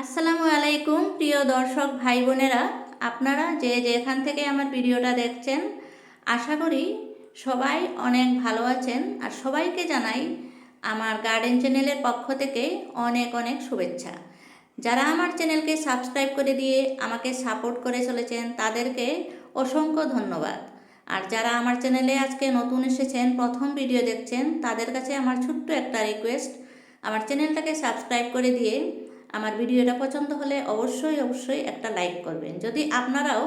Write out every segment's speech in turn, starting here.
আসসালামু আলাইকুম, প্রিয় দর্শক ভাই বোনেরা। আপনারা যে যেখান থেকে আমার ভিডিওটা দেখছেন, আশা করি সবাই অনেক ভালো আছেন। আর সবাইকে জানাই আমার গার্ডেন চ্যানেলের পক্ষ থেকে অনেক অনেক শুভেচ্ছা। যারা আমার চ্যানেলকে সাবস্ক্রাইব করে দিয়ে আমাকে সাপোর্ট করে চলেছেন, তাদেরকে অসংখ্য ধন্যবাদ। আর যারা আমার চ্যানেলে আজকে নতুন এসেছেন, প্রথম ভিডিও দেখছেন, তাদের কাছে আমার ছোট্ট একটা রিকোয়েস্ট আমার চ্যানেলটাকে সাবস্ক্রাইব করে দিয়ে আমার ভিডিওটা পছন্দ হলে অবশ্যই অবশ্যই একটা লাইক করবেন। যদি আপনারাও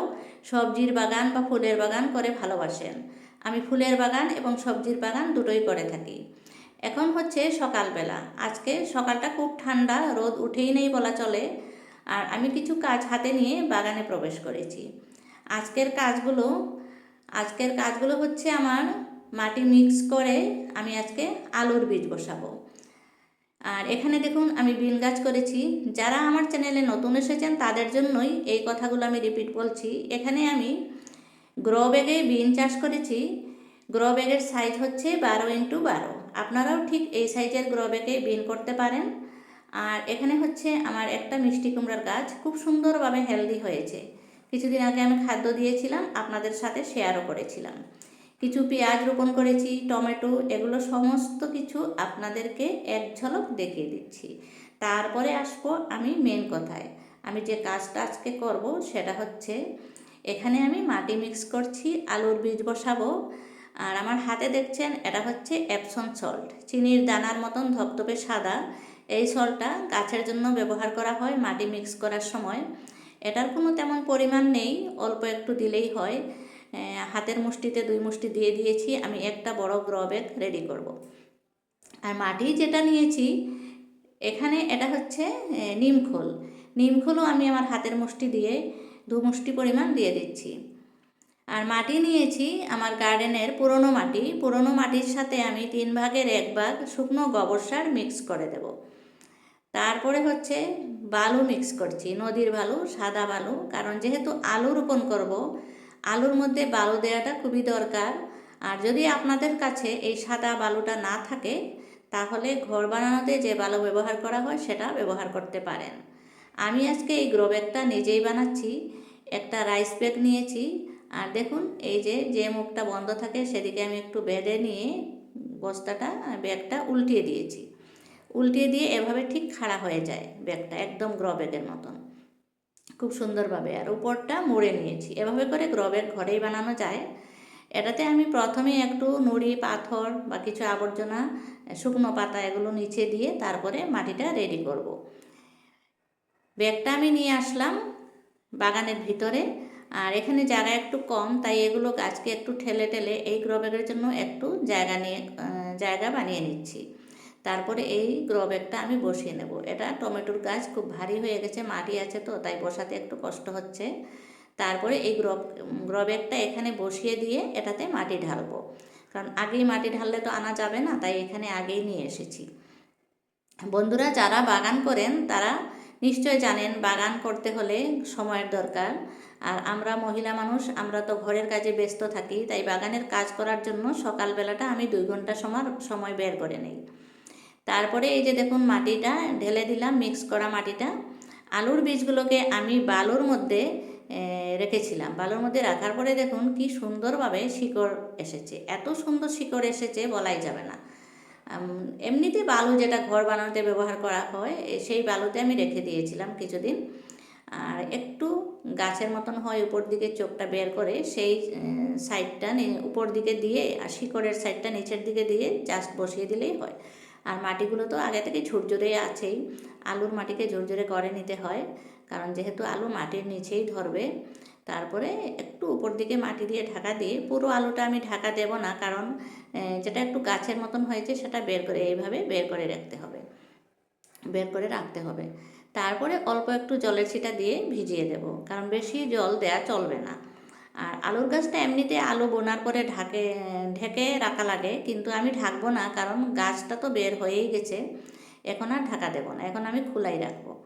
সবজির বাগান বা ফুলের বাগান করে ভালোবাসেন, আমি ফুলের বাগান এবং সবজির বাগান দুটোই করে থাকি। এখন হচ্ছে সকালবেলা। আজকে সকালটা খুব ঠান্ডা, রোদ উঠেই নেই বলা চলে। আর আমি কিছু কাজ হাতে নিয়ে বাগানে প্রবেশ করেছি। আজকের কাজগুলো আজকের কাজগুলো হচ্ছে আমার মাটি মিক্স করে আমি আজকে আলুর বীজ বসাবো। আর এখানে দেখুন আমি বিন গাছ করেছি। যারা আমার চ্যানেলে নতুন এসেছেন তাদের জন্যই এই কথাগুলো আমি রিপিট বলছি। এখানে আমি গ্রো ব্যাগে বিন চাষ করেছি। গ্রো ব্যাগের সাইজ হচ্ছে বারো ইন্টু বারো। আপনারাও ঠিক এই সাইজের গ্রো ব্যাগে বিন করতে পারেন। আর এখানে হচ্ছে আমার একটা মিষ্টি কুমড়ার গাছ খুব সুন্দরভাবে হেলদি হয়েছে। কিছুদিন আগে আমি খাদ্য দিয়েছিলাম, আপনাদের সাথে শেয়ারও করেছিলাম। কিছু পেঁয়াজ রোপণ করেছি, টমেটো, এগুলো সমস্ত কিছু আপনাদেরকে এক ঝলক দেখিয়ে দিচ্ছি। তারপরে আসব আমি মেন কথায়। আমি যে কাজটা আজকে করব সেটা হচ্ছে, এখানে আমি মাটি মিক্স করছি, আলুর বীজ বসাবো। আর আমার হাতে দেখছেন, এটা হচ্ছে অ্যাপসন সল্ট চিনির দানার মতন ধপধপে সাদা। এই সল্টটা গাছের জন্য ব্যবহার করা হয় মাটি মিক্স করার সময়। এটার কোনো তেমন পরিমাণ নেই, অল্প একটু দিলেই হয়। হাতের মুষ্টিতে দুই মুষ্টি দিয়ে দিয়েছি, আমি একটা বড় গ্র ব্যাগ রেডি করব। আর মাটি যেটা নিয়েছি, এখানে এটা হচ্ছে নিমখোল নিমখোলও আমি আমার হাতের মুষ্টি দিয়ে, দু মুষ্টি পরিমাণ দিয়ে দিচ্ছি। আর মাটি নিয়েছি আমার গার্ডেনের পুরনো মাটি। পুরনো মাটির সাথে আমি তিন ভাগের এক ভাগ শুকনো গোবর সার মিক্স করে দেব। তারপরে হচ্ছে বালু মিক্স করছি, নদীর বালু, সাদা বালু, কারণ যেহেতু আলু রোপণ করব আলুর মধ্যে বালু দেওয়াটা খুবই দরকার। আর যদি আপনাদের কাছে এই সাদা বালুটা না থাকে, তাহলে ঘর বানানোতে যে বালু ব্যবহার করা হয়, সেটা ব্যবহার করতে পারেন। আমি আজকে এই গ্রো ব্যাগটা নিজেই বানাচ্ছি, একটা রাইস ব্যাগ নিয়েছি। আর দেখুন, এই যে যে মুখটা বন্ধ থাকে, সেদিকে আমি একটু বেঁধে নিয়ে বস্তাটা, ব্যাগটা উল্টিয়ে দিয়েছি। উল্টিয়ে দিয়ে এভাবে ঠিক খাড়া হয়ে যায় ব্যাগটা, একদম গ্রো ব্যাগের মতন। খুব সুন্দরভাবে। আর উপরটা মুড়ে নিয়েছি। এভাবে করে গ্রবের ঘরেই বানানো যায়। এটাতে আমি প্রথমে একটু নুড়ি, পাথর বা কিছু আবর্জনা, শুকনো পাতা এগুলো নিচে দিয়ে তারপরে মাটিটা রেডি করব। ব্যাগটা আমি নিয়ে আসলাম বাগানের ভিতরে। আর এখানে জায়গা একটু কম, তাই এগুলো গাছকে একটু ঠেলে ঠেলে এই গ্রো ব্যাগের জন্য একটু জায়গা নিয়ে জায়গা বানিয়ে নিচ্ছি। তারপরে এই গ্রো ব্যাগটা আমি বসিয়ে নেব। এটা টমেটোর গাছ খুব ভারী হয়ে গেছে, মাটি আছে তো, তাই বসাতে একটু কষ্ট হচ্ছে। তারপরে এই গ্রো গ্রো ব্যাগটা এখানে বসিয়ে দিয়ে এটাতে মাটি ঢালবো। কারণ আগেই মাটি ঢাললে তো আনা যাবে না, তাই এখানে আগেই নিয়ে এসেছি। বন্ধুরা, যারা বাগান করেন, তারা নিশ্চয় জানেন বাগান করতে হলে সময়ের দরকার। আর আমরা মহিলা মানুষ, আমরা তো ঘরের কাজে ব্যস্ত থাকি, তাই বাগানের কাজ করার জন্য সকালবেলাটা আমি দুই ঘণ্টা সময় সময় বের করে নিই। তারপরে এই যে দেখুন মাটিটা, ঢেলে দিলাম মিক্স করা মাটিটা। আলুর বীজগুলোকে আমি বালুর মধ্যে রেখেছিলাম। বালুর মধ্যে রাখার পরে দেখুন কি সুন্দরভাবে শিকড় এসেছে। এত সুন্দর শিকড় এসেছে বলাই যাবে না। এমনিতে বালু যেটা ঘর বানানোতে ব্যবহার করা হয় সেই বালুতে আমি রেখে দিয়েছিলাম কিছুদিন। আর একটু গাছের মতন হয় উপর দিকে চোখটা বের করে, সেই সাইডটা উপর দিকে দিয়ে, আর শিকড়ের সাইডটা নিচের দিকে দিয়ে জাস্ট বসিয়ে দিলেই হয়। আর মাটিগুলো তো আগে থেকে ঝুরঝুরে আছেই। আলুর মাটিকে ঝুরঝুরে করে নিতে হয়, কারণ যেহেতু আলু মাটির নিচেই ধরবে, তারপরে একটু উপর দিকে মাটি দিয়ে ঢাকা দিয়ে পুরো আলুটা আমি ঢাকা দেব না, কারণ যেটা একটু গাছের মতন হয়েছে সেটা বের করে এইভাবে বের করে রাখতে হবে, বের করে রাখতে হবে। তারপরে অল্প একটু জলের ছিটা দিয়ে ভিজিয়ে দেব, কারণ বেশি জল দেয়া চলবে না। আর আলুর গাছটা এমনিতে আলু বোনার পরে ঢাকে, ঢেকে রাখা লাগে, কিন্তু আমি ঢাকবো না, কারণ গাছটা তো বের হয়েই গেছে। এখন আর ঢাকা দেবো না, এখন আমি খোলাই রাখব।